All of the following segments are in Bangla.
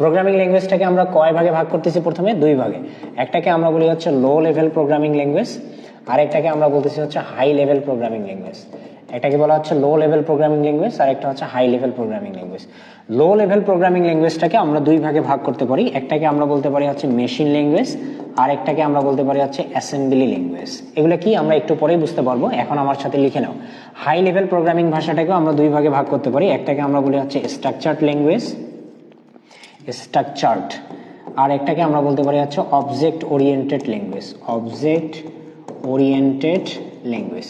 প্রোগ্রামিং ল্যাঙ্গুয়েজটাকে আমরা কয় ভাগে ভাগ করতেছি প্রথমে? দুই ভাগে। একটাকে আমরা বলি হচ্ছে লো লেভেল প্রোগ্রামিং ল্যাঙ্গুয়েজ আর একটাকে আমরা বলতেছি হচ্ছে হাই লেভেল প্রোগ্রামিং ল্যাঙ্গুয়েজ একটাকে বলা হচ্ছে লো লেভেল প্রোগ্রামিং ল্যাঙ্গুয়েজ আর একটা হচ্ছে high level programming language low level programming ল্যাঙ্গুয়েজটাকে আমরা দুই ভাগে ভাগ করতে পারি। একটাকে আমরা বলতে পারি হচ্ছে মেশিন ল্যাঙ্গুয়েজ আর একটাকে আমরা বলতে পারি হচ্ছে অ্যাসেম্বলি ল্যাঙ্গুয়েজ এগুলো কি? আমরা একটু পরেই বুঝতে পারব। এখন আমার সাথে লিখে নাও। হাই লেভেল প্রোগ্রামিং ভাষাটাকেও আমরা দুই ভাগে ভাগ করতে পারি। একটাকে আমরা বলি হচ্ছে স্ট্রাকচার্ড ল্যাঙ্গুয়েজ স্ট্রাকচার্ড আর একটাকে আমরা বলতে পারি হচ্ছে object oriented language object oriented language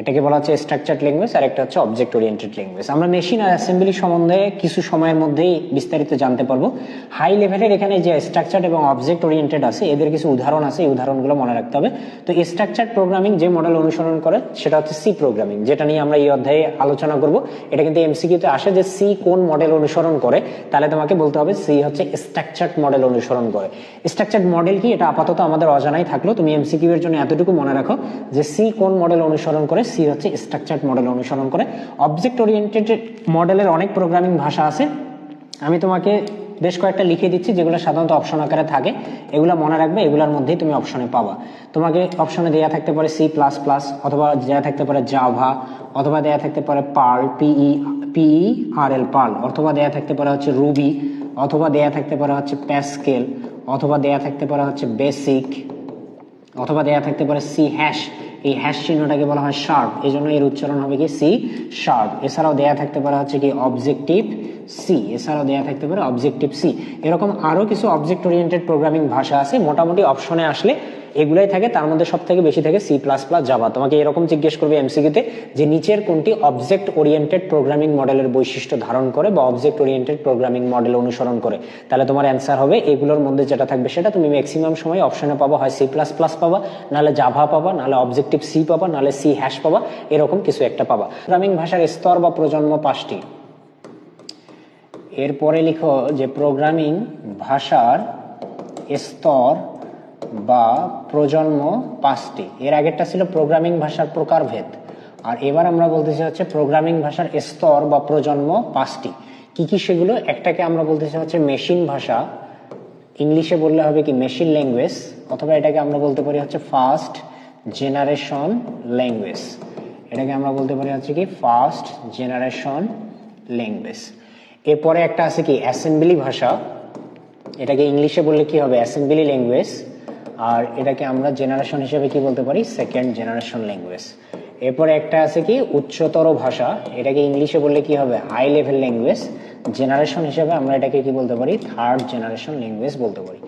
এটাকে বলা হচ্ছে স্ট্রাকচার্ড ল্যাঙ্গুয়েজ আর একটা হচ্ছে অবজেক্ট ওরিয়েন্টেড ল্যাঙ্গুয়েজ আমরা মেশিন আর অ্যাসেম্বলি সম্বন্ধে কিছু সময়ের মধ্যেই বিস্তারিত জানতে পারব। হাই লেভেলের এখানে যে স্ট্রাকচার্ড এবং অবজেক্ট ওরিয়েন্টেড আছে, এদের কিছু উদাহরণ আছে, এই উদাহরণগুলো মনে রাখতে হবে। তো স্ট্রাকচার্ড প্রোগ্রামিং যে মডেল অনুসরণ করে, সেটা হচ্ছে সি প্রোগ্রামিং যেটা নিয়ে আমরা এই অধ্যায়ে আলোচনা করব। এটা কিন্তু এমসিকিউতে আসে যে সি কোন মডেল অনুসরণ করে, তাহলে তোমাকে বলতে হবে সি হচ্ছে স্ট্রাকচার্ড মডেল অনুসরণ করে। স্ট্রাকচার্ড মডেল কি? এটা আপাতত আমাদের অজানাই থাকল। তুমি এমসিকিউ এর জন্য এতটুকু মনে রাখো যে সি কোন মডেল অনুসরণ করে সি হচ্ছে স্ট্রাকচার্ড মডেল অনুসরণ করে। অবজেক্ট ওরিয়েন্টেড মডেলের অনেক প্রোগ্রামিং ভাষা আছে। আমি তোমাকে বেশ কয়েকটা লিখে দিচ্ছি, যেগুলো সাধারণত অপশন আকারে থাকে। এগুলো মনে রাখবে, এগুলোর মধ্যেই তুমি অপশনে পাবা। তোমাকে অপশনে দেওয়া থাকতে পারে সি প্লাস প্লাস অথবা দেওয়া থাকতে পারে জাভা অথবা দেওয়া থাকতে পারে পার্ল পিই পিই আর এল পার্ল অথবা দেওয়া থাকতে পারে হচ্ছে রুবি অথবা দেওয়া থাকতে পারে হচ্ছে প্যাসকেল অথবা দেওয়া থাকতে পারে হচ্ছে বেসিক অথবা দেয়া থাকতে পারে সি হ্যাশ এই হ্যাশ চিহ্নটাকে বলা হয় শার্প এই জন্য এর উচ্চারণ হবে কি? সি শার্প এছাড়াও দেয়া থাকতে পারে হচ্ছে কি অবজেক্টিভ সি এছাড়াও দেওয়া থাকতে পারে অবজেক্টিভ সি এরকম আরও কিছু অবজেক্ট ওরিয়েন্টেড প্রোগ্রামিং ভাষা আছে, মোটামুটি অপশনে আসলে এগুলাই থাকে, তার মধ্যে সব থেকে বেশি থাকে সি প্লাস প্লাস জাভা তোমাকে এরকম জিজ্ঞেস করবে এমসিকিউতে যে নিচের কোনটি অবজেক্ট ওরিয়েন্টেড প্রোগ্রামিং মডেলের বৈশিষ্ট্য ধারণ করে বা অবজেক্ট ওরিয়েন্টেড প্রোগ্রামিং মডেল অনুসরণ করে। তাহলে তোমার অ্যান্সার হবে এগুলোর মধ্যে যেটা থাকবে সেটা তুমি ম্যাক্সিমাম সময় অপশনে পাবা, হয় সি প্লাস প্লাস পাবা, নাহলে জাভা পাবা, নাহলে অবজেক্টিভ সি পাবা, নাহলে সি হ্যাশ পাবা, এরকম কিছু একটা পাবা। প্রোগ্রামিং ভাষার স্তর বা প্রজন্ম পাঁচটি। এরপরে লিখো যে প্রোগ্রামিং ভাষার স্তর বা প্রজন্ম পাঁচটি। এর আগেরটা ছিল প্রোগ্রামিং ভাষার প্রকারভেদ। আর এবার আমরা বলতেছি হচ্ছে প্রোগ্রামিং ভাষার স্তর বা প্রজন্ম পাঁচটি। কি কি সেগুলো? একটাকে আমরা বলতেছি হচ্ছে মেশিন ভাষা। ইংলিশে বললে হবে কি মেশিন ল্যাঙ্গুয়েজ অথবা এটাকে আমরা বলতে পারি হচ্ছে ফার্স্ট জেনারেশন ল্যাঙ্গুয়েজ এটাকে আমরা বলতে পারি হচ্ছে কি ফার্স্ট জেনারেশন ল্যাঙ্গুয়েজ এরপরে একটা আছে কি? অ্যাসেম্বলি ভাষা। এটাকে ইংলিশে বললে কি হবে? Assembly language. আর এটাকে আমরা জেনারেশন হিসেবে কি বলতে পারি? Second generation language. এরপরে একটা আছে কি? উচ্চতর ভাষা। এটাকে ইংলিশে বললে কি হবে? High level language. জেনারেশন হিসেবে আমরা এটাকে কি বলতে পারি? থার্ড জেনারেশন ল্যাঙ্গুয়েজ বলতে পারি।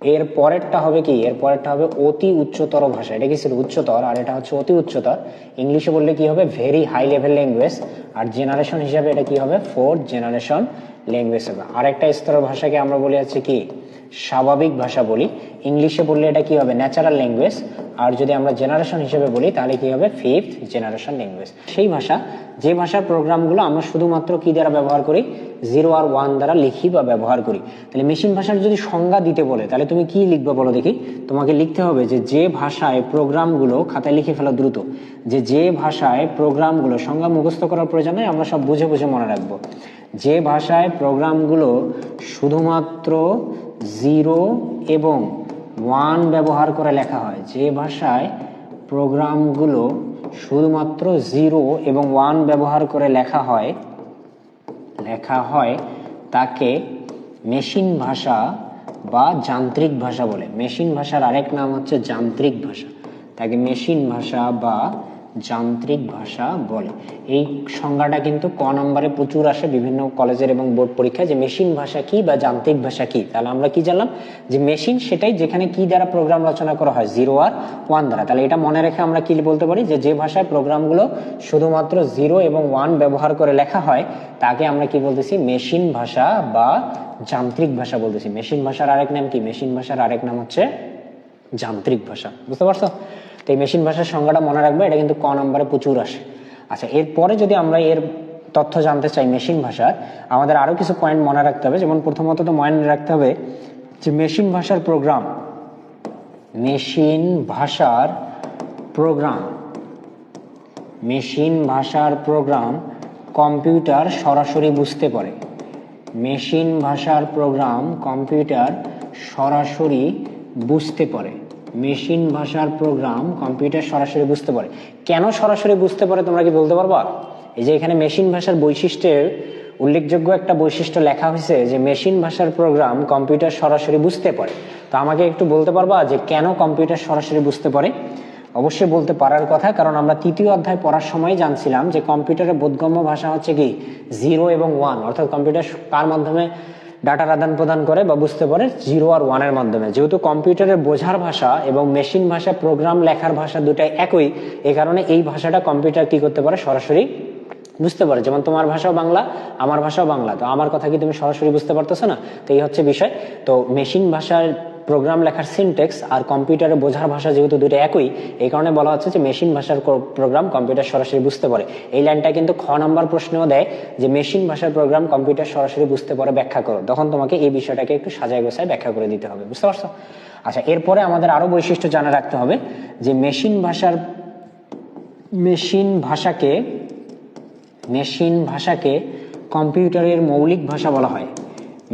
এর পরেরটা হবে কি? এর পরেরটা হবে অতি উচ্চতর ভাষা। এটা কি ছিল? উচ্চতর, আর এটা হচ্ছে অতি উচ্চতর। ইংলিশে বললে কি হবে? ভেরি হাই লেভেল ল্যাঙ্গুয়েজ আর জেনারেশন হিসাবে এটা কি হবে? ফোর্থ জেনারেশন ল্যাঙ্গুয়েজ হবে। আরেকটা স্তরের ভাষাকে আমরা বলে হচ্ছে কি? স্বাভাবিক ভাষা বলি, ইংলিশে বললে এটা কি হবে? ন্যাচারাল ল্যাঙ্গুয়েজ আর যদি আমরা জেনারেশন হিসেবে বলি, তাহলে কি হবে? ফিফথ জেনারেশন ল্যাঙ্গুয়েজ সেই ভাষা, যে ভাষার প্রোগ্রামগুলো আমরা শুধুমাত্র কি দ্বারা ব্যবহার করি? জিরো আর ওয়ান দ্বারা লিখি বা ব্যবহার করি। তাহলে মেশিন ভাষার যদি সংজ্ঞা দিতে বলে, তাহলে তুমি কি লিখবে বলো দেখি? তোমাকে লিখতে হবে যে যে ভাষায় প্রোগ্রামগুলো খাতায় লিখে ফেলা দ্রুত। যে যে ভাষায় প্রোগ্রামগুলো সংজ্ঞা মুখস্থ করার প্রয়োজন আমরা সব বুঝে বুঝে মনে রাখব। যে ভাষায় প্রোগ্রামগুলো শুধুমাত্র জিরো এবং ওয়ান ব্যবহার করে লেখা হয়। যে ভাষায় প্রোগ্রামগুলো শুধুমাত্র জিরো এবং ওয়ান ব্যবহার করে লেখা হয় লেখা হয় তাকে মেশিন ভাষা বা যান্ত্রিক ভাষা বলে। মেশিন ভাষার আরেক নাম হচ্ছে যান্ত্রিক ভাষা। তাকে মেশিন ভাষা বা যান্ত্রিক ভাষা বলে। এই সংজ্ঞাটা কিন্তু ক নম্বরে প্রচুর আসে বিভিন্ন কলেজের এবং বোর্ড পরীক্ষায় যে মেশিন ভাষা কি বা যান্ত্রিক ভাষা কি। তাহলে আমরা কি জানলাম? যে মেশিন সেটাই যেখানে কি দ্বারা প্রোগ্রাম রচনা করা হয় জিরো আর ওয়ান দ্বারা। তাহলে এটা মনে রেখে আমরা কি বলতে পারি? যে যে ভাষায় প্রোগ্রামগুলো শুধুমাত্র জিরো এবং ওয়ান ব্যবহার করে লেখা হয়, তাকে আমরা কি বলতেছি? মেশিন ভাষা বা যান্ত্রিক ভাষা বলতেছি। মেশিন ভাষার আরেক নাম কি? মেশিন ভাষার আরেক নাম হচ্ছে যান্ত্রিক ভাষা। বুঝতে পারছ? তো এই মেশিন ভাষার সংজ্ঞাটা মনে রাখবে, এটা কিন্তু ক নম্বরে প্রচুর আসে। আচ্ছা এরপরে যদি আমরা এর তথ্য জানতে চাই মেশিন ভাষার, আমাদের আরও কিছু পয়েন্ট মনে রাখতে হবে। যেমন প্রথমত তো মনে রাখতে হবে যে মেশিন ভাষার প্রোগ্রাম মেশিন ভাষার প্রোগ্রাম মেশিন ভাষার প্রোগ্রাম কম্পিউটার সরাসরি বুঝতে পারে। মেশিন ভাষার প্রোগ্রাম কম্পিউটার সরাসরি বুঝতে পারে। মেশিন ভাষার প্রোগ্রাম কম্পিউটার সরাসরি বুঝতে পারে। কেন সরাসরি বুঝতে পারে তোমরা কি বলতে পারবা? এই যে এখানে মেশিন ভাষার বৈশিষ্ট্যের উল্লেখযোগ্য একটা বৈশিষ্ট্য লেখা হয়েছে যে মেশিন ভাষার প্রোগ্রাম কম্পিউটার সরাসরি বুঝতে পারে। তো আমাকে একটু বলতে পারবা যে কেন কম্পিউটার সরাসরি বুঝতে পারে? অবশ্যই বলতে পারার কথা, কারণ আমরা তৃতীয় অধ্যায় পড়ার সময় জানছিলাম যে কম্পিউটারের বোধগম্য ভাষা হচ্ছে কি? জিরো এবং ওয়ান অর্থাৎ কম্পিউটার কার মাধ্যমে ডাটার আদান প্রদান করে বা বুঝতে পারে জিরো আর ওয়ানের মাধ্যমে। যেহেতু কম্পিউটারের বোঝার ভাষা এবং মেশিন ভাষা, প্রোগ্রাম লেখার ভাষা দুটাই একই, এ কারণে এই ভাষাটা কম্পিউটার কি করতে পারে? সরাসরি বুঝতে পারে। যেমন তোমার ভাষাও বাংলা, আমার ভাষাও বাংলা। তো আমার কথা কি তুমি সরাসরি বুঝতে পারতেছো না? তো এই হচ্ছে বিষয়। তো মেশিন ভাষার প্রোগ্রাম লেখার সিনটেক্স আর কম্পিউটারে বোঝার ভাষা যেহেতু দুটো একই, এই কারণে বলা হচ্ছে যে মেশিন ভাষার প্রোগ্রাম কম্পিউটার সরাসরি বুঝতে পারে। এই লাইনটা কিন্তু খ নম্বর প্রশ্নেও দেয় যে মেশিন ভাষার প্রোগ্রাম কম্পিউটার সরাসরি বুঝতে পারে, ব্যাখ্যা করো। তখন তোমাকে এই বিষয়টাকে একটু সাজায় গোছায় ব্যাখ্যা করে দিতে হবে। বুঝতে পারছ? আচ্ছা এরপরে আমাদের আরও বৈশিষ্ট্য জানা রাখতে হবে যে মেশিন ভাষার মেশিন ভাষাকে মেশিন ভাষাকে কম্পিউটারের মৌলিক ভাষা বলা হয়।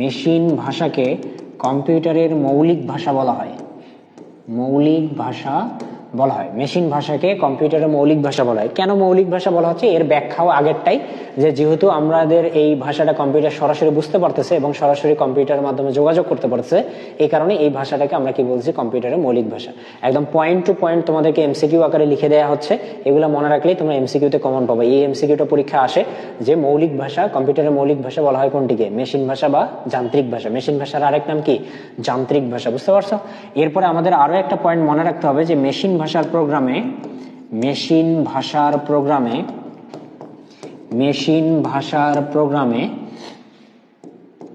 মেশিন ভাষাকে কম্পিউটারের মৌলিক ভাষা বলা হয়। মৌলিক ভাষা বলা হয়। মেশিন ভাষাকে কম্পিউটারের মৌলিক ভাষা বলা হয়। কেন মৌলিক ভাষা বলা হচ্ছে? এর ব্যাখ্যাও আগেরটাই, যে যেহেতু আমাদের এই ভাষাটা কম্পিউটার সরাসরি বুঝতে পারতেছে এবং সরাসরি কম্পিউটারের মাধ্যমে যোগাযোগ করতে পারতেছে, এই কারণে এই ভাষাটাকে আমরা কি বলছি? কম্পিউটারের মৌলিক ভাষা। একদম পয়েন্ট টু পয়েন্ট তোমাদেরকে এমসিকিউ আকারে লিখে দেওয়া হচ্ছে। এগুলো মনে রাখলেই তোমরা এমসিকিউতে কমন পাবে। এই এমসিকিউটা পরীক্ষা আসে যে মৌলিক ভাষা কম্পিউটারের মৌলিক ভাষা বলা হয় কোনটিকে? মেশিন ভাষা বা যান্ত্রিক ভাষা। মেশিন ভাষার আরেক নাম কি? যান্ত্রিক ভাষা। বুঝতে পারছ? এরপরে আমাদের আরও একটা পয়েন্ট মনে রাখতে হবে যে মেশিন ভাষার প্রোগ্রামে, মেশিন ভাষার প্রোগ্রামে, মেশিন ভাষার প্রোগ্রামে,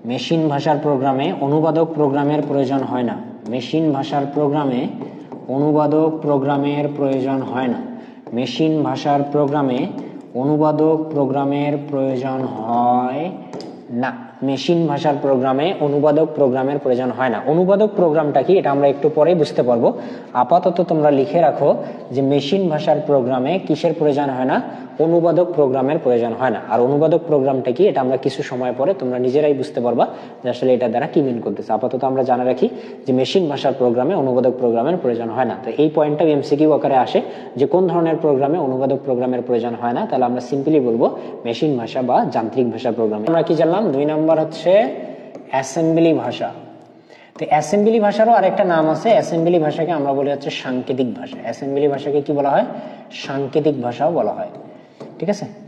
মেশিন ভাষার প্রোগ্রামে অনুবাদক প্রোগ্রামের প্রয়োজন হয় না। মেশিন ভাষার প্রোগ্রামে অনুবাদক প্রোগ্রামের প্রয়োজন হয় না। মেশিন ভাষার প্রোগ্রামে অনুবাদক প্রোগ্রামের প্রয়োজন হয় না। মেশিন ভাষার প্রোগ্রামে অনুবাদক প্রোগ্রামের প্রয়োজন হয় না। অনুবাদক প্রোগ্রামটা কি? এটা আমরা একটু পরেই বুঝতে পারব। আপাতত তোমরা লিখে রাখো যে মেশিন ভাষার প্রোগ্রামে কিসের প্রয়োজন হয় না? অনুবাদক প্রোগ্রামের প্রয়োজন হয় না। আর অনুবাদক প্রোগ্রামটা কি? এটা আমরা কিছু সময় পরে তোমরা নিজেরাই বুঝতে পারবা যে আসলে এটা দ্বারা কি মিন করতেছে। আপাতত আমরা জানা রাখি যে মেশিন ভাষার প্রোগ্রামে অনুবাদক প্রোগ্রামের প্রয়োজন হয় না। তো এই পয়েন্টটা এমসিকিউ আকারে আসে যে কোন ধরনের প্রোগ্রামে অনুবাদক প্রোগ্রামের প্রয়োজন হয় না, তাহলে আমরা সিম্পলি বলব মেশিন ভাষা বা যান্ত্রিক ভাষা প্রোগ্রামে। আমরা কি জানলাম? দুই নম্বর হচ্ছে অ্যাসেম্বলি ভাষা। তো অ্যাসেম্বলি ভাষারও আরেকটা নাম আছে। অ্যাসেম্বলি ভাষাকে আমরা বলি হচ্ছে সাংকেতিক ভাষা। অ্যাসেম্বলি ভাষাকে কি বলা হয়? সাংকেতিক ভাষাও বলা হয়। ঠিক আছে?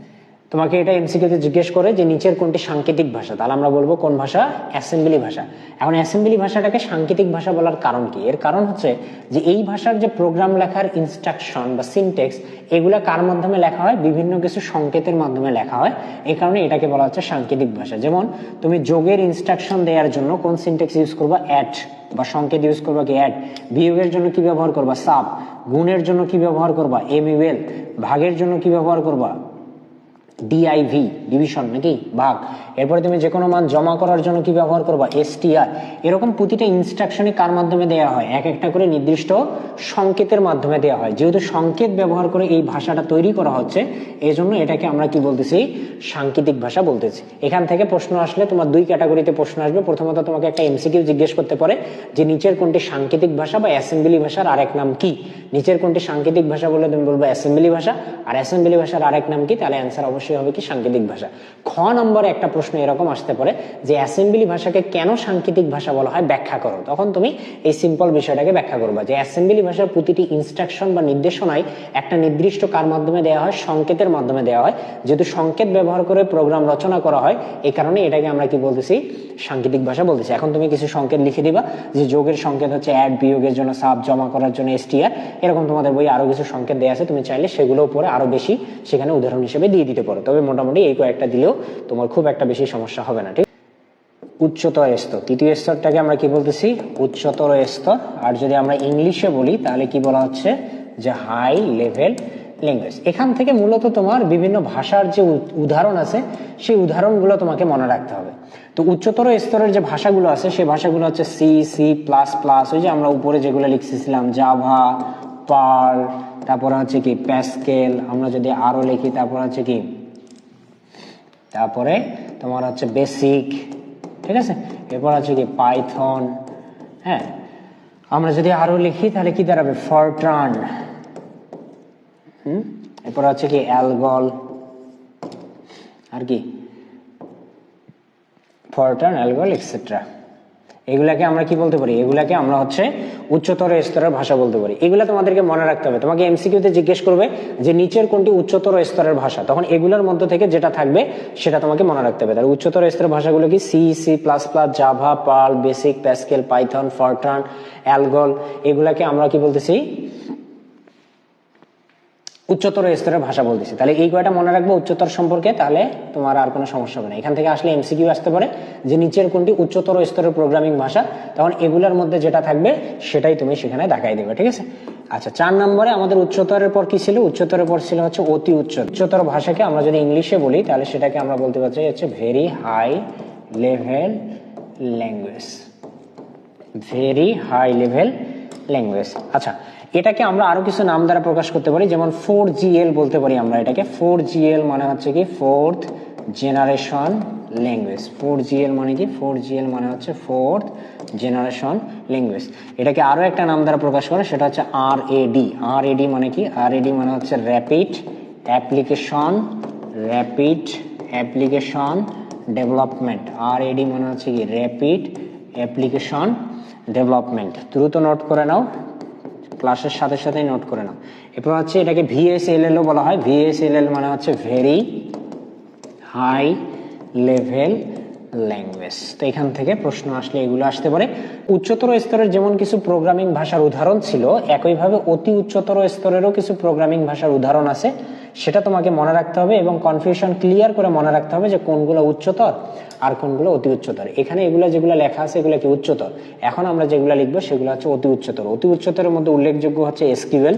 তোমাকে এটা এমসিকিউতে জিজ্ঞেস করে যে নিচের কোনটি সাংকেতিক ভাষা। তাহলে আমরা বলব কোন ভাষা? অ্যাসেম্বলি ভাষা। এখন অ্যাসেম্বলি ভাষাটাকে সাংকেতিক ভাষা বলার কারণ কি? এর কারণ হচ্ছে যে এই ভাষার যে প্রোগ্রাম লেখার ইনস্ট্রাকশন বা সিনটেক্স এগুলা কার মাধ্যমে লেখা হয়? বিভিন্ন কিছু সংকেতের মাধ্যমে লেখা হয়। এই কারণে এটাকে বলা হচ্ছে সাংকেতিক ভাষা। যেমন, তুমি যোগের ইনস্ট্রাকশন দেওয়ার জন্য কোন সিনটেক্স ইউজ করবা? অ্যাট বা সংকেত ইউজ করবা কি? অ্যাড বিয়োগের জন্য কি ব্যবহার করবা? সাব গুণের জন্য কি ব্যবহার করবা? এমইউএল ভাগের জন্য কি ব্যবহার করবা? ডিআইভি ডিভিশন নাকি? ভাগ এরপরে তুমি যে কোনো মান জমা করার জন্য কি ব্যবহার করবা? এসটিআর এরকম প্রতিটা ইনস্ট্রাকশনই কার মাধ্যমে দেওয়া হয়? এক একটা করে নির্দিষ্ট সংকেতের মাধ্যমে দেওয়া হয়। যেহেতু সংকেত ব্যবহার করে এই ভাষাটা তৈরি করা হচ্ছে এই জন্য এটাকে আমরা কি বলতেছি? সাংকেতিক ভাষা বলতেছি। এখান থেকে প্রশ্ন আসলে তোমার দুই ক্যাটাগরিতে প্রশ্ন আসবে। প্রথমত তোমাকে একটা এমসিকিউ জিজ্ঞেস করতে পারে যে নিচের কোনটি সাংকেতিক ভাষা বা অ্যাসেম্বলি ভাষার আরেক নাম কি? নিচের কোনটি সাংকেতিক ভাষা বলে তুমি বলব অ্যাসেম্বলি ভাষা। আর অ্যাসেম্বলি ভাষার আরেক নাম কি? তাহলে অ্যান্সার অবশ্যই হবে কি সাংকেতিক ভাষা। খ নম্বরে একটা প্রশ্ন এরকম আসতে পারে যে অ্যাসেম্বলি ভাষাকে কেন সাংকেতিক ভাষা বলা হয় ব্যাখ্যা করো। তখন তুমি এই সিম্পল বিষয়টাকে ব্যাখ্যা করবা যে অ্যাসেম্বলি ভাষার প্রতিটি ইনস্ট্রাকশন বা নির্দেশনায় একটা নির্দিষ্ট কার মাধ্যমে দেওয়া হয়, সংকেতের মাধ্যমে দেওয়া হয়। যেহেতু সংকেত ব্যবহার করে প্রোগ্রাম রচনা করা হয়, এই কারণে এটাকে আমরা কি বলতেছি? সাংকেতিক ভাষা বলতেছি। এখন তুমি কিছু সংকেত লিখে দিবা যে যোগের সংকেত হচ্ছে অ্যাড বিয়োগের জন্য সাব জমা করার জন্য এসটিআর এরকম তোমাদের বই আরও কিছু সংকেত দেওয়া আছে। তুমি চাইলে সেগুলো উপরে আরও বেশি সেখানে উদাহরণ হিসেবে দিয়ে দিতে পারো। তবে মোটামুটি এই কয়েকটা দিলেও তোমার খুব একটা বেশি সমস্যা হবে না, ঠিক? উচ্চতর স্তর। তৃতীয় স্তরটাকে আমরা কি বলতেছি? উচ্চতর স্তর। আর যদি আমরা ইংলিশে বলি, তাহলে কি বলা হচ্ছে? যে হাই লেভেল ল্যাঙ্গুয়েজ। এখান থেকে মূলত তোমার বিভিন্ন ভাষার যে উদাহরণ আছে, সেই উদাহরণগুলো তোমাকে মনে রাখতে হবে। তো উচ্চতর স্তরের যে ভাষাগুলো আছে, সেই ভাষাগুলো হচ্ছে সি সি প্লাস প্লাস, ওই যে আমরা উপরে যেগুলো লিখতেছিলাম, জাভা পার তারপরে হচ্ছে কি প্যাসকেল, আমরা যদি আরও লিখি, তারপর হচ্ছে কি তারপরে তোমার হচ্ছে বেসিক ঠিক আছে? এরপর আছে কি পাইথন হ্যাঁ? আমরা যদি আরও লিখি, তাহলে কি দাঁড়াবে? Fortran hmm? এরপর আছে কি অ্যালগল আর কি? ফরট্রান অ্যালগল এক্সেট্রা এগুলাকে আমরা কি বলতে পারি? এগুলাকে আমরা হচ্ছে উচ্চতর স্তরের ভাষা বলতে পারি। এগুলা তোমাদেরকে মনে রাখতে হবে। তোমাকে এমসিকিউতে জিজ্ঞেস করবে যে নিচের কোনটি উচ্চতর স্তরের ভাষা? তখন এগুলোর মধ্যে থেকে যেটা থাকবে সেটা তোমাকে মনে রাখতে হবে। তাহলে উচ্চতর স্তরের ভাষাগুলো কি? C C plus plus Java Perl BASIC Pascal Python Fortran ALGOL এগুলাকে আমরা কি বলতেছি? উচ্চতর স্তরের ভাষা বলতেছি। তাহলে এই কয়টা মনে রাখব উচ্চতর সম্পর্কে, তাহলে তোমার আর কোনো সমস্যা হবে না। এখান থেকে আসলে এমসিকিউ আসতে পারে, যে নিচের কোনটি উচ্চতর স্তরের প্রোগ্রামিং ভাষা, তখন এগুলোর মধ্যে যেটা থাকবে সেটাই তুমি সেখানে দেখাই দেবে, ঠিক আছে? আচ্ছা চার নম্বরে আমাদের উচ্চতরের পর কি ছিল? উচ্চতরের পর ছিল হচ্ছে অতি উচ্চ। উচ্চতর ভাষাকে আমরা যদি ইংলিশে বলি, তাহলে সেটাকে আমরা বলতে পারছি হচ্ছে very high level language very high level language আচ্ছা এটাকে আমরা আরও কিছু নাম দ্বারা প্রকাশ করতে পারি, যেমন ফোর জিএল বলতে পারি আমরা এটাকে। ফোর জিএল মানে হচ্ছে কি fourth generation language four GL মানে কি? ফোর জিএল মানে হচ্ছে ফোর্থ জেনারেশন ল্যাঙ্গুয়েজ এটাকে আরও একটা নাম দ্বারা প্রকাশ করে, সেটা হচ্ছে আর এডি আর এডি মানে কি? আর এডি মানে হচ্ছে rapid application rapid application development আর এডি মানে হচ্ছে কি? র্যাপিড অ্যাপ্লিকেশন ডেভেলপমেন্ট দ্রুত নোট করে নাও। ক্লাসের সাথে সাথেই নোট করে নাও। এরপর হচ্ছে এটাকে ভিএসএলএলও বলা হয়। ভিএসএলএল মানে হচ্ছে ভেরি হাই লেভেল ল্যাঙ্গুয়েজ তো এখান থেকে প্রশ্ন আসলে এগুলো আসতে পারে। উচ্চতর স্তরের যেমন কিছু প্রোগ্রামিং ভাষার উদাহরণ ছিল, একইভাবে অতি উচ্চতর স্তরেরও কিছু প্রোগ্রামিং ভাষার উদাহরণ আছে। সেটা তোমাকে মনে রাখতে হবে এবং কনফিউশন ক্লিয়ার করে মনে রাখতে হবে যে কোনগুলো উচ্চতর আর কোনগুলো অতি উচ্চতর। এখানে এগুলো যেগুলো লেখা আছে এগুলো কি উচ্চতর? এখন আমরা যেগুলো লিখব সেগুলো হচ্ছে অতি উচ্চতর। অতি উচ্চতরের মধ্যে উল্লেখযোগ্য হচ্ছে এসকিউএল।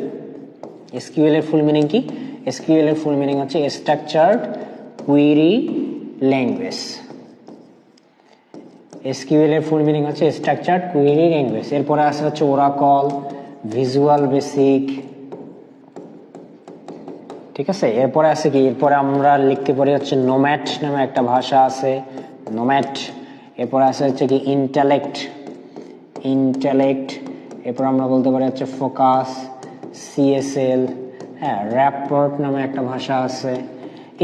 এসকিউএল এর ফুল মিনিং কি? এসকিউএল এর ফুল মিনিং হচ্ছে স্ট্রাকচার্ড কুইরি ল্যাঙ্গুয়েজ এসকিউএল এর ফুল মিনিং হচ্ছে স্ট্রাকচার্ড কুইরি ল্যাঙ্গুয়েজ এরপরে আছে হচ্ছে ওরাকল ভিজুয়াল বেসিক ঠিক আছে? এরপরে আছে কি? এরপরে আমরা লিখতে পারি হচ্ছে নোম্যাট নামে একটা ভাষা আছে নোম্যাট এরপরে আছে হচ্ছে কি ইন্টালেক্ট ইন্টালেক্ট এরপর আমরা বলতে পারি হচ্ছে ফোকাস সিএসএল হ্যাঁ র্যাপোর্ট নামে একটা ভাষা আছে।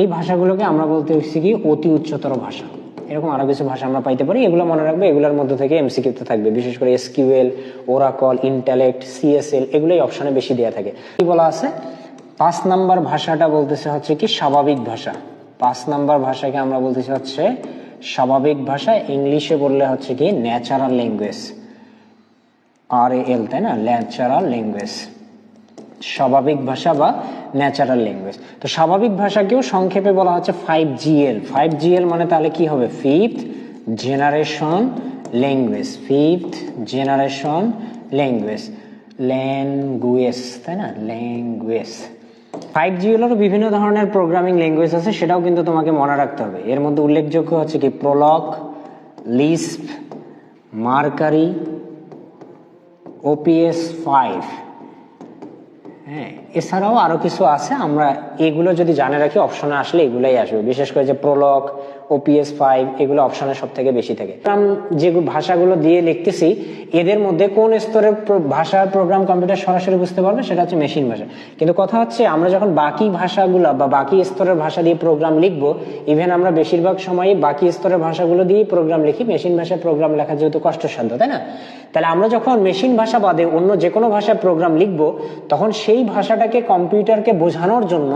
এই ভাষাগুলোকে আমরা বলতে হচ্ছে কি অতি উচ্চতর ভাষা। এরকম আরও কিছু ভাষা আমরা পাইতে পারি, এগুলো মনে রাখবে, এগুলোর মধ্যে থেকে এমসিকিউতে থাকবে। বিশেষ করে এসকিউএল ওরাকল ইন্টালেক্ট সিএসএল এগুলোই অপশানে বেশি দেওয়া থাকে। কি বলা আছে? পাঁচ নাম্বার ভাষাটা বলতেছে হচ্ছে কি স্বাভাবিক ভাষা। পাঁচ নাম্বার ভাষাকে আমরা বলতেছি হচ্ছে স্বাভাবিক ভাষা, ইংলিশে বললে হচ্ছে কি ন্যাচারাল ল্যাঙ্গুয়েজ আর এল তাই না? ন্যাচারাল ল্যাঙ্গুয়েজ স্বাভাবিক ভাষা বা ন্যাচারাল ল্যাঙ্গুয়েজ তো স্বাভাবিক ভাষাকেও সংক্ষেপে বলা হচ্ছে ফাইভ জিএল ফাইভ জিএল মানে তাহলে কি হবে? Fifth generation language fifth generation language language তাই না? ল্যাঙ্গুয়েজ ফাইভ জি হলো বিভিন্ন ধরনের প্রোগ্রামিং ল্যাঙ্গুয়েজ আছে, সেটাও কিন্তু তোমাকে মনে রাখতে হবে। এর মধ্যে উল্লেখযোগ্য হচ্ছে কি Prolog Lisp Mercury OPS five হ্যাঁ এছাড়াও আরও কিছু আছে, আমরা এগুলো যদি জানে রাখি অপশনে আসলে এগুলোই আসবে। বিশেষ করে যে প্রলক ওপিএস ফাইভ এগুলো অপশনে সব থেকে বেশি থাকে। যে ভাষাগুলো দিয়ে লিখতেছি, এদের মধ্যে কোন স্তরের ভাষার প্রোগ্রাম কম্পিউটার সরাসরি বুঝতে পারবে সেটা হচ্ছে মেশিন ভাষা। কিন্তু কথা হচ্ছে আমরা যখন বাকি ভাষাগুলো বা বাকি স্তরের ভাষা দিয়ে প্রোগ্রাম লিখব ইভেন আমরা বেশিরভাগ সময়ই বাকি স্তরের ভাষাগুলো দিয়ে প্রোগ্রাম লিখি মেশিন ভাষায় প্রোগ্রাম লেখা যেহেতু কষ্টসাধ্য, তাই না? তাহলে আমরা যখন মেশিন ভাষা বাদে অন্য যে কোনো ভাষায় প্রোগ্রাম লিখব, তখন সেই ভাষাটাকে কম্পিউটারকে বোঝানোর জন্য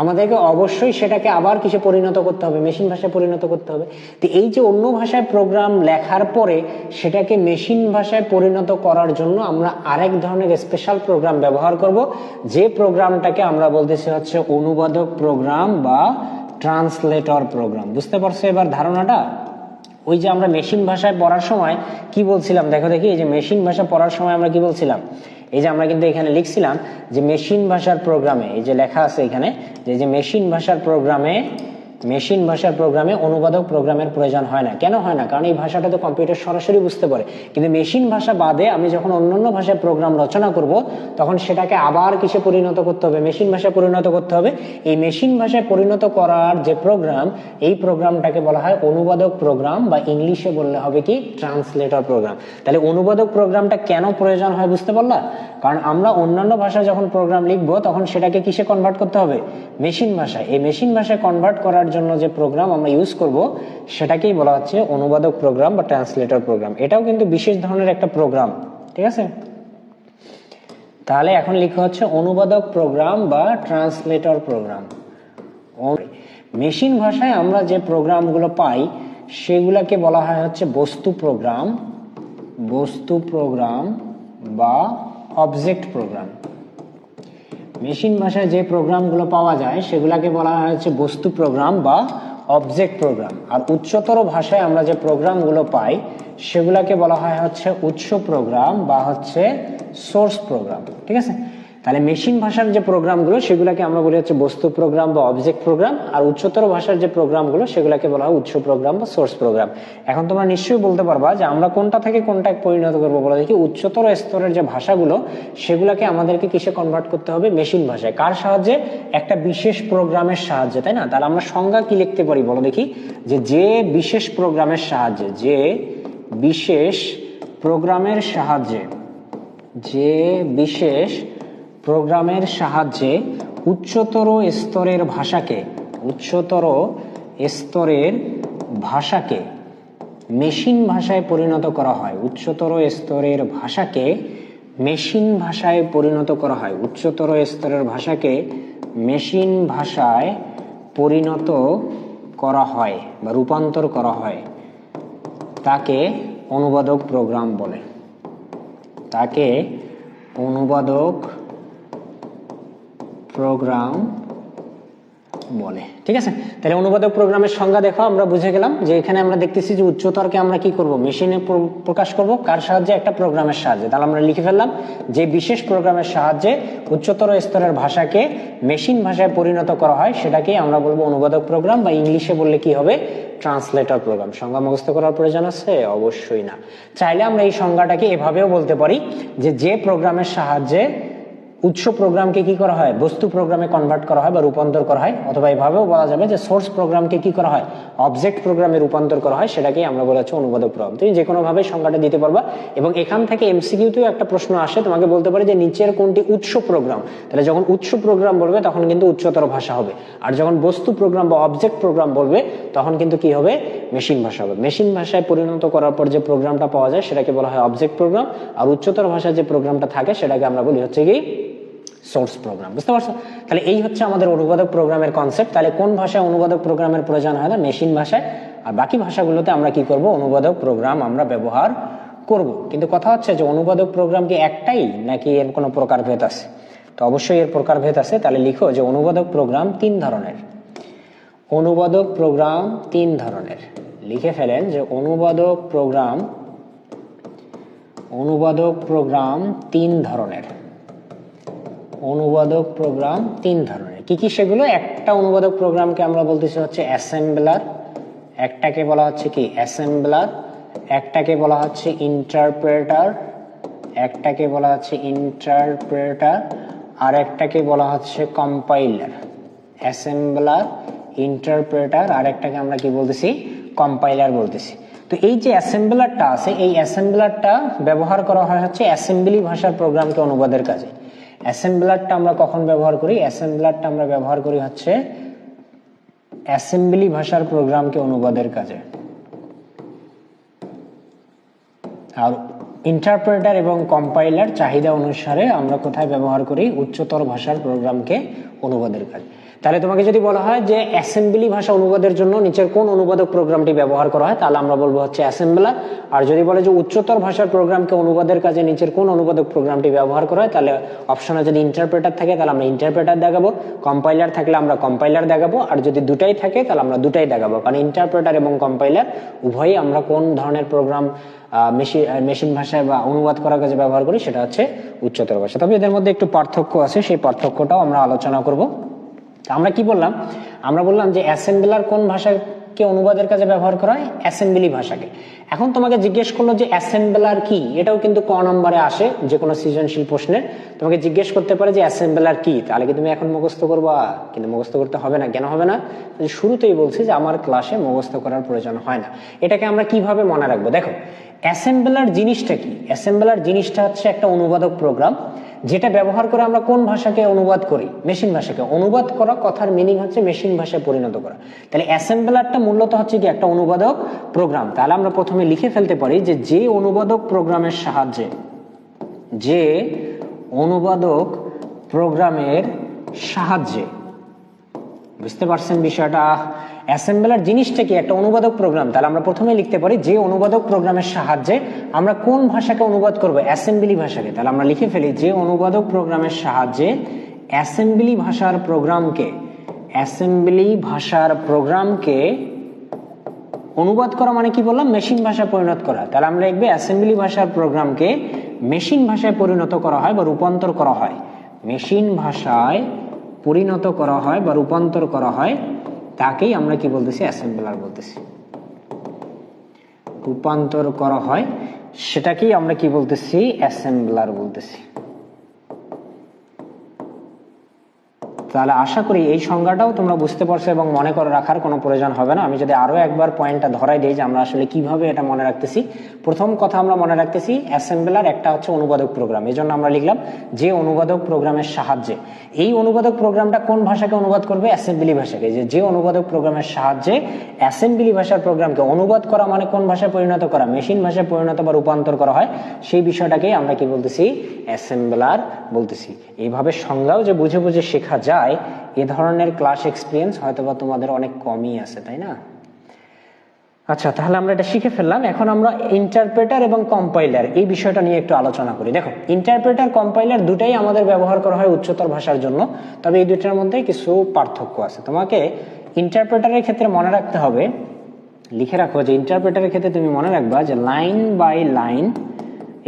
আমাদেরকে অবশ্যই সেটাকে আবার কিসে পরিণত করতে হবে। মেশিন ভাষায় পরিণত করতে হবে। তো এই যে অন্য ভাষায় প্রোগ্রাম লেখার পরে সেটাকে মেশিন ভাষায় পরিণত করার জন্য আমরা আরেক ধরনের স্পেশাল প্রোগ্রাম ব্যবহার করব। যে প্রোগ্রামটাকে আমরা বলতেছি হচ্ছে অনুবাদক প্রোগ্রাম বা ট্রান্সলেটর প্রোগ্রাম বুঝতে পারছ এবার ধারণাটা? ওই যে আমরা মেশিন ভাষায় পড়ার সময় কি বলছিলাম? দেখো দেখি, এই যে মেশিন ভাষা পড়ার সময় আমরা কি বলছিলাম? এই যে আমরা কিন্তু এখানে লিখছিলাম যে মেশিন ভাষার প্রোগ্রামে এই যে লেখা আছে এখানে, যে মেশিন ভাষার প্রোগ্রামে মেশিন ভাষার প্রোগ্রামে অনুবাদক প্রোগ্রামের প্রয়োজন হয় না। কেন হয় না? কারণ এই ভাষাটা তো কম্পিউটার সরাসরি বুঝতে পারে। কিন্তু মেশিন ভাষা বাদে আমি যখন অন্যান্য ভাষায় প্রোগ্রাম রচনা করব, তখন সেটাকে আবার কিসে পরিণত করতে হবে? মেশিন ভাষায় পরিণত করতে হবে। এই মেশিন ভাষায় পরিণত করার যে প্রোগ্রাম, এই প্রোগ্রামটাকে বলা হয় অনুবাদক প্রোগ্রাম বা ইংলিশে বললে হবে কি? Translator program. তাহলে অনুবাদক প্রোগ্রামটা কেন প্রয়োজন হয় বুঝতে পারলা? কারণ আমরা অন্যান্য ভাষায় যখন প্রোগ্রাম লিখব, তখন সেটাকে কিসে কনভার্ট করতে হবে? মেশিন ভাষায়। এই মেশিন ভাষায় কনভার্ট করার জন্য যে প্রোগ্রাম আমরা ইউজ করব, সেটাকেই বলা হচ্ছে অনুবাদক প্রোগ্রাম বা ট্রান্সলেটর প্রোগ্রাম এটাও কিন্তু বিশেষ ধরনের একটা প্রোগ্রাম ঠিক আছে? তাহলে এখন লিখা হচ্ছে অনুবাদক প্রোগ্রাম বা ট্রান্সলেটর প্রোগ্রাম মেশিন ভাষায় আমরা যে প্রোগ্রামগুলো পাই, সেগুলোকে বলা হয় হচ্ছে বস্তু প্রোগ্রাম বস্তু প্রোগ্রাম বা অবজেক্ট প্রোগ্রাম মেশিন ভাষায় যে প্রোগ্রামগুলো পাওয়া যায়, সেগুলোকে বলা হয় বস্তু প্রোগ্রাম বা অবজেক্ট প্রোগ্রাম। আর উচ্চতর ভাষায় আমরা যে প্রোগ্রামগুলো পাই, সেগুলোকে বলা হয় হচ্ছে উৎস প্রোগ্রাম বা হচ্ছে সোর্স প্রোগ্রাম। ঠিক আছে? তাহলে মেশিন ভাষার যে প্রোগ্রামগুলো, সেগুলোকে আমরা বলি হচ্ছে বস্তু প্রোগ্রাম বা অবজেক্ট প্রোগ্রাম, আর উচ্চতর ভাষার যে প্রোগ্রামগুলো, সেগুলোকে বলা হয় উৎস প্রোগ্রাম বা সোর্স প্রোগ্রাম। এখন তোমরা নিশ্চয়ই বলতে পারবা যে আমরা কোনটা থেকে কোনটা পরিণত করব বলো দেখি। উচ্চতর স্তরের যে ভাষাগুলো, সেগুলোকে আমাদেরকে কিসে কনভার্ট করতে হবে? মেশিন ভাষায়। কার সাহায্যে? একটা বিশেষ প্রোগ্রামের সাহায্যে, তাই না? তাহলে আমরা সংজ্ঞা কি লিখতে পারি বলো দেখি। যে যে বিশেষ প্রোগ্রামের সাহায্যে, যে বিশেষ প্রোগ্রামের সাহায্যে, যে বিশেষ প্রোগ্রামের সাহায্যে উচ্চতর স্তরের ভাষাকে, উচ্চতর স্তরের ভাষাকে মেশিন ভাষায় পরিণত করা হয়। উচ্চতর স্তরের ভাষাকে মেশিন ভাষায় পরিণত করা হয়। উচ্চতর স্তরের ভাষাকে মেশিন ভাষায় পরিণত করা হয় বা রূপান্তর করা হয়। তাকে অনুবাদক প্রোগ্রাম বলে। তাকে অনুবাদক প্রোগ্রাম বলে। ঠিক আছে? তাহলে অনুবাদক প্রোগ্রামের সংজ্ঞা দেখো, আমরা বুঝে গেলাম যে এখানে আমরা দেখতেছি যে উচ্চতরকে আমরা কি করব? মেশিনে প্রকাশ করব। কার সাহায্যে? একটা প্রোগ্রামের সাহায্যে। তাহলে আমরা লিখে ফেললাম যে বিশেষ প্রোগ্রামের সাহায্যে উচ্চতর স্তরের ভাষাকে মেশিন ভাষায় পরিণত করা হয়, সেটাকে আমরা বলব অনুবাদক প্রোগ্রাম বা ইংলিশে বললে কি হবে? ট্রান্সলেটর প্রোগ্রাম সংজ্ঞা মুখস্থ করার প্রয়োজন আছে? অবশ্যই না। চাইলে আমরা এই সংজ্ঞাটাকে এভাবেও বলতে পারি যে যে প্রোগ্রামের সাহায্যে উৎস প্রোগ্রামকে কি করা হয়? বস্তু প্রোগ্রামে কনভার্ট করা হয় বা রূপান্তর করা হয়। অথবা এভাবেও বলা যাবে যে সোর্স প্রোগ্রামকে কি করা হয়? অবজেক্ট প্রোগ্রামে রূপান্তর করা হয় সেটাকে আমরা বলা হচ্ছে অনুবাদক প্রোগ্রাম তুমি যে কোনো ভাবে সংজ্ঞাটা দিতে পারবা। এবং এখান থেকে এমসিকিউতেও একটা প্রশ্ন আসে, তোমাকে বলতে পারে যে নিচের কোনটি উৎস প্রোগ্রাম তাহলে যখন উৎস প্রোগ্রাম বলবে, তখন কিন্তু উচ্চতর ভাষা হবে। আর যখন বস্তু প্রোগ্রাম বা অবজেক্ট প্রোগ্রাম বলবে, তখন কিন্তু কি হবে? মেশিন ভাষা হবে। মেশিন ভাষায় পরিণত করার পর যে প্রোগ্রামটা পাওয়া যায়, সেটাকে বলা হয় অবজেক্ট প্রোগ্রাম আর উচ্চতর ভাষায় যে প্রোগ্রামটা থাকে, সেটাকে আমরা বলি হচ্ছে কি? সোর্স প্রোগ্রাম বুঝতে পারছ? তাহলে এই হচ্ছে আমাদের অনুবাদক প্রোগ্রামের কনসেপ্ট তাহলে কোন ভাষায় অনুবাদক প্রোগ্রামের প্রয়োজন হয় না? মেশিন ভাষায়। আর বাকি ভাষাগুলোতে আমরা কি করব? অনুবাদক প্রোগ্রাম আমরা ব্যবহার করব। কিন্তু কথা হচ্ছে যে অনুবাদক প্রোগ্রাম কি একটাই, নাকি এর কোনো প্রকারভেদ আছে? তো অবশ্যই এর প্রকারভেদ আছে। তাহলে লিখো যে অনুবাদক প্রোগ্রাম তিন ধরনের। অনুবাদক প্রোগ্রাম তিন ধরনের। লিখে ফেলেন যে অনুবাদক প্রোগ্রাম অনুবাদক প্রোগ্রাম তিন ধরনের। অনুবাদক প্রোগ্রাম তিন ধরনের। কি কি সেগুলো? একটা অনুবাদক প্রোগ্রামকে আমরা বলতেছি হচ্ছে অ্যাসেম্বলার, একটাকে বলা হচ্ছে কি? অ্যাসেম্বলার, একটাকে বলা হচ্ছে ইন্টারপ্রেটার, একটাকে বলা হচ্ছে ইন্টারপ্রেটার, আর একটাকে বলা হচ্ছে কম্পাইলার। অ্যাসেম্বলার, ইন্টারপ্রেটার, আর একটাকে আমরা কি বলতেছি? কম্পাইলার বলতেছি। তো এই যে অ্যাসেম্বলারটা আছে, এই অ্যাসেম্বলারটা ব্যবহার করা হয় হচ্ছে অ্যাসেম্বলি ভাষার প্রোগ্রামকে অনুবাদের কাজে। অ্যাসেম্বলারটা আমরা কখন ব্যবহার করি? অ্যাসেম্বলারটা আমরা ব্যবহার করি হচ্ছে অ্যাসেম্বলি ভাষার প্রোগ্রামকে অনুবাদের কাজে। আর ইন্টারপ্রেটার এবং কম্পাইলার চাহিদা অনুসারে আমরা কোথায় ব্যবহার করি? উচ্চতর ভাষার প্রোগ্রামকে অনুবাদের কাজে। তাহলে তোমাকে যদি বলা হয় যে অ্যাসেম্বলি ভাষা অনুবাদের জন্য নিচের কোন অনুবাদক প্রোগ্রামটি ব্যবহার করা হয়, তাহলে আমরা বলব হচ্ছে অ্যাসেম্বলার আর যদি বলে যে উচ্চতর ভাষার প্রোগ্রামকে অনুবাদের কাজে নিচের কোন অনুবাদক প্রোগ্রামটি ব্যবহার করা হয়, তাহলে অপশনে যদি ইন্টারপ্রেটার থাকে, তাহলে আমরা ইন্টারপ্রেটার দেখাবো। কম্পাইলার থাকলে আমরা কম্পাইলার দেখাবো। আর যদি দুটাই থাকে, তাহলে আমরা দুটাই দেখাবো। কারণ ইন্টারপ্রেটার এবং কম্পাইলার উভয়ই আমরা কোন ধরনের প্রোগ্রাম মেশিন মেশিন ভাষায় বা অনুবাদ করার কাজে ব্যবহার করি, সেটা হচ্ছে উচ্চতর ভাষা। তবে এদের মধ্যে একটু পার্থক্য আছে, সেই পার্থক্যটাও আমরা আলোচনা করব। আমরা কি বললাম? আমরা বললাম যে অ্যাসেম্বলার কোন ভাষাকে অনুবাদের কাজে ব্যবহার করা হয়? অ্যাসেম্বলি ভাষাকে। এখন তোমাকে জিজ্ঞেস করল যে অ্যাসেম্বলার কি? এটাও কিন্তু ক নম্বরে আসে যে কোনো সৃজনশীল প্রশ্নের। তোমাকে জিজ্ঞেস করতে পারে যে অ্যাসেম্বলার কি? তাহলে কি তুমি এখন মুখস্থ করবা? কিন্তু মুখস্থ করতে হবে না, কেন হবে না? শুরুতেই বলছি যে আমার ক্লাসে মুখস্থ করার প্রয়োজন হয় না। এটাকে আমরা কীভাবে মনে রাখব? দেখো অ্যাসেম্বলার জিনিসটা কি? অ্যাসেম্বলার জিনিসটা হচ্ছে একটা অনুবাদক প্রোগ্রাম যেটা ব্যবহার করে আমরা কোন ভাষাকে অনুবাদ করি? মেশিন ভাষাকে। অনুবাদ করা, কথার মিনিং হচ্ছে মেশিন ভাষায় পরিণত করা। তাহলে অ্যাসেম্বলারটা মূলত হচ্ছে কি একটা অনুবাদক প্রোগ্রাম। তাহলে আমরা প্রথমে লিখে ফেলতে পারি যে যে অনুবাদক প্রোগ্রামের সাহায্যে, যে অনুবাদক প্রোগ্রামের সাহায্যে বুঝতে পারছেন বিষয়টা? অ্যাসেম্বলার জিনিসটা কি একটা অনুবাদক প্রোগ্রাম? তাহলে আমরা প্রথমে লিখতে পারি যে অনুবাদক প্রোগ্রামের সাহায্যে আমরা কোন ভাষাকে অনুবাদ করব? অ্যাসেম্বলি ভাষাকে। তাহলে আমরা লিখে ফেলি যে অনুবাদক প্রোগ্রামের সাহায্যে অ্যাসেম্বলি ভাষার প্রোগ্রামকে, অ্যাসেম্বলি ভাষার প্রোগ্রামকে অনুবাদ করা মানে কি বললাম? মেশিন ভাষায় পরিণত করা। তাহলে আমরা লিখবে অ্যাসেম্বলি ভাষার প্রোগ্রামকে মেশিন ভাষায় পরিণত করা হয় বা রূপান্তর করা হয়। মেশিন ভাষায় পরিণত করা হয় বা রূপান্তর করা হয়, তাকেই আমরা কি বলতেছি? অ্যাসেম্বলার বলতেছি। রূপান্তর করা হয়, সেটাকেই আমরা কি বলতেছি? অ্যাসেম্বলার বলতেছি। তাহলে আশা করি এই সংজ্ঞাটাও তোমরা বুঝতে পারছ এবং মনে করে রাখার কোনো প্রয়োজন হবে না। আমি যদি আরও একবার পয়েন্টটা ধরাই দিই যে আমরা আসলে কীভাবে এটা মনে রাখতেছি। প্রথম কথা আমরা মনে রাখতেছি, অ্যাসেম্বলার একটা হচ্ছে অনুবাদক প্রোগ্রাম। এই জন্য আমরা লিখলাম, যে অনুবাদক প্রোগ্রামের সাহায্যে। এই অনুবাদক প্রোগ্রামটা কোন ভাষাকে অনুবাদ করবে? অ্যাসেম্বলি ভাষাকে। যে যে অনুবাদক প্রোগ্রামের সাহায্যে অ্যাসেম্বলি ভাষার প্রোগ্রামকে অনুবাদ করা মানে কোন ভাষায় পরিণত করা? মেশিন ভাষায় পরিণত বা রূপান্তর করা হয়, সেই বিষয়টাকেই আমরা কি বলতেছি? অ্যাসেম্বলার বলতেছি। এইভাবে সংজ্ঞাও যে বুঝে বুঝে শেখা যায় এ ধরনের ক্লাস এক্সপিরিয়েন্স হয়তোবা তোমাদের অনেক কমই আছে, তাই না? আচ্ছা তাহলে আমরা এটা শিখে ফেললাম। এখন আমরা ইন্টারপ্রেটার এবং কম্পাইলার এই বিষয়টা নিয়ে একটু আলোচনা করি। দেখো ইন্টারপ্রেটার কম্পাইলার দুটাই আমাদের ব্যবহার করা হয় উচ্চতর ভাষার জন্য, তবে এই দুটার মধ্যে কিছু পার্থক্য আছে। তোমাকে ইন্টারপ্রেটারের ক্ষেত্রে মনে রাখতে হবে, লিখে রাখো যে ইন্টারপ্রেটারের ক্ষেত্রে তুমি মনে রাখবা যে লাইন বাই লাইন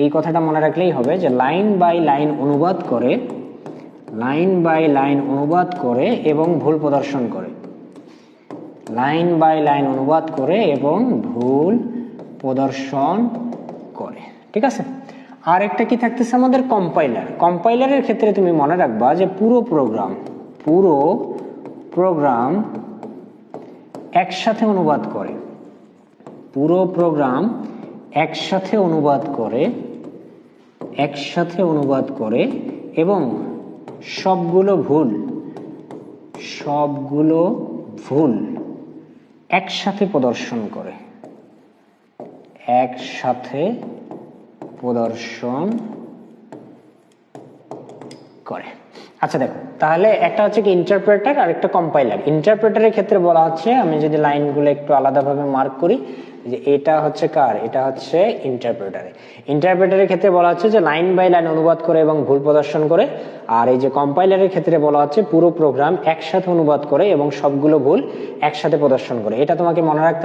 এই কথাটা মনে রাখলেই হবে যে লাইন বাই লাইন অনুবাদ করে লাইন বাই লাইন অনুবাদ করে এবং ভুল প্রদর্শন করে। লাইন বাই লাইন অনুবাদ করে এবং ভুল প্রদর্শন করে। ঠিক আছে? আর একটা কি থাকতেছে আমাদের? কম্পাইলার। কম্পাইলারের ক্ষেত্রে তুমি মনে রাখবা যে পুরো প্রোগ্রাম পুরো প্রোগ্রাম একসাথে অনুবাদ করে। পুরো প্রোগ্রাম একসাথে অনুবাদ করে, একসাথে অনুবাদ করে এবং সবগুলো ভুল সবগুলো ভুল একসাথে প্রদর্শন করে। একসাথে প্রদর্শন করে। আচ্ছা দেখো। তাহলে একটা হচ্ছে কি ইন্টারপ্রেটার আর একটা কম্পাইলার ইন্টারপ্রেটারের ক্ষেত্রে বলা হচ্ছে, আমি যদি লাইনগুলো একটু আলাদাভাবে মার্ক করি, যে এটা হচ্ছে কার? এটা হচ্ছে ইন্টারপ্রেটারে ইন্টারপ্রেটারের ক্ষেত্রে বলা হচ্ছে যে লাইন বাই লাইন অনুবাদ করে এবং ভুল প্রদর্শন করে, আর এই যে কম্পাইলারের ক্ষেত্রে বলা হচ্ছে পুরো প্রোগ্রাম একসাথে অনুবাদ করে এবং সবগুলো ভুল একসাথে প্রদর্শন করে। এটা তোমাকে মনে রাখতে হবে।